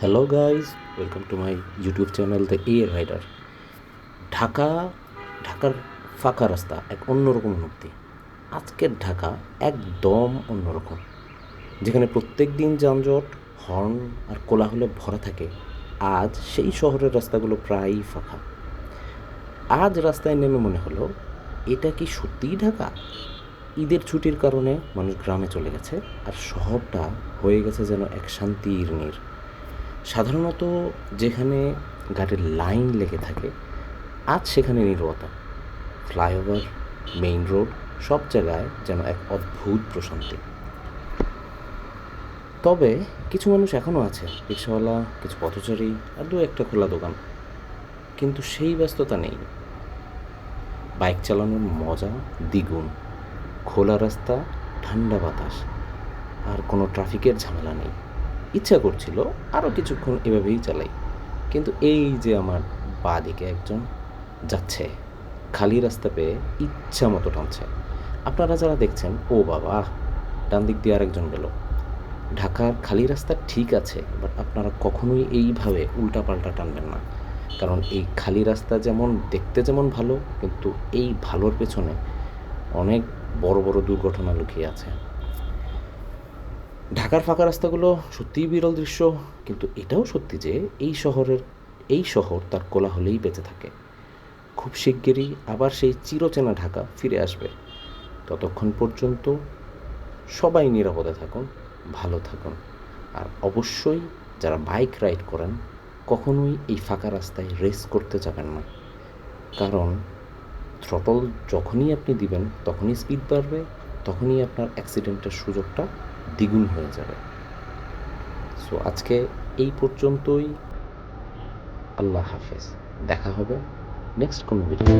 Hello guys welcome to my YouTube channel the A rider Dhaka, ঢাকার ফাঁকা রাস্তা, এক অন্যরকম অনুভূতি। আজকের ঢাকা একদম অন্যরকম। যেখানে প্রত্যেক দিন যানজট, হর্ন আর কোলাহলে ভরা থাকে, আজ সেই শহরের রাস্তাগুলো প্রায়ই ফাঁকা। আজ রাস্তায় নেমে মনে হলো, এটা কি সত্যিই ঢাকা? ঈদের ছুটির কারণে মানুষ গ্রামে চলে গেছে, আর শহরটা হয়ে গেছে যেন এক শান্তির নীর। সাধারণত যেখানে গাড়ির লাইন লেগে থাকে, আজ সেখানে নীরবতা। ফ্লাইওভার, মেইন রোড, সব জায়গায় যেন এক অদ্ভুত প্রশান্তি। তবে কিছু মানুষ এখনও আছে, রিক্সাওয়ালা, কিছু পথচারী আর দু একটা খোলা দোকান। কিন্তু সেই ব্যস্ততা নেই। বাইক চালানোর মজা দ্বিগুণ। খোলা রাস্তা, ঠান্ডা বাতাস। আর কোনো ট্রাফিকের ঝামেলা নেই। ইচ্ছা করছিল আরও কিছুক্ষণ এভাবেই চালাই। কিন্তু এই যে আমার বা দিকে একজন যাচ্ছে, খালি রাস্তা পেয়ে ইচ্ছা মতো টানছে। আপনারা যারা দেখছেন, ও বাবা ডান দিক দিয়ে আরেকজন গেল। ঢাকার খালি রাস্তা ঠিক আছে, বাট আপনারা কখনোই এইভাবে উল্টাপাল্টা টানবেন না। কারণ এই খালি রাস্তা যেমন দেখতে যেমন ভালো, কিন্তু এই ভালোর পেছনে অনেক বড় বড় দুর্ঘটনা লুকিয়ে আছে। ঢাকার ফাঁকা রাস্তাগুলো সত্যিই বিরল দৃশ্য, কিন্তু এটাও সত্যি যে এই শহরের, এই শহর তার কোলাহলেই বেঁচে থাকে। খুব শিগগিরই আবার সেই চিরচেনা ঢাকা ফিরে আসবে। ততক্ষণ পর্যন্ত সবাই নিরাপদে থাকুন, ভালো থাকুন। আর অবশ্যই যারা বাইক রাইড করেন, কখনোই এই ফাঁকা রাস্তায় রেস করতে যাবেন না। কারণ থ্রটল যখনই আপনি দিবেন, তখনই স্পিড বাড়বে, তখনই আপনার অ্যাক্সিডেন্টের সুযোগটা দ্বিগুণ হয়ে যাবে। সো আজকে এই পর্যন্তই। আল্লাহ হাফেজ। দেখা হবে নেক্সট কোনো ভিডিও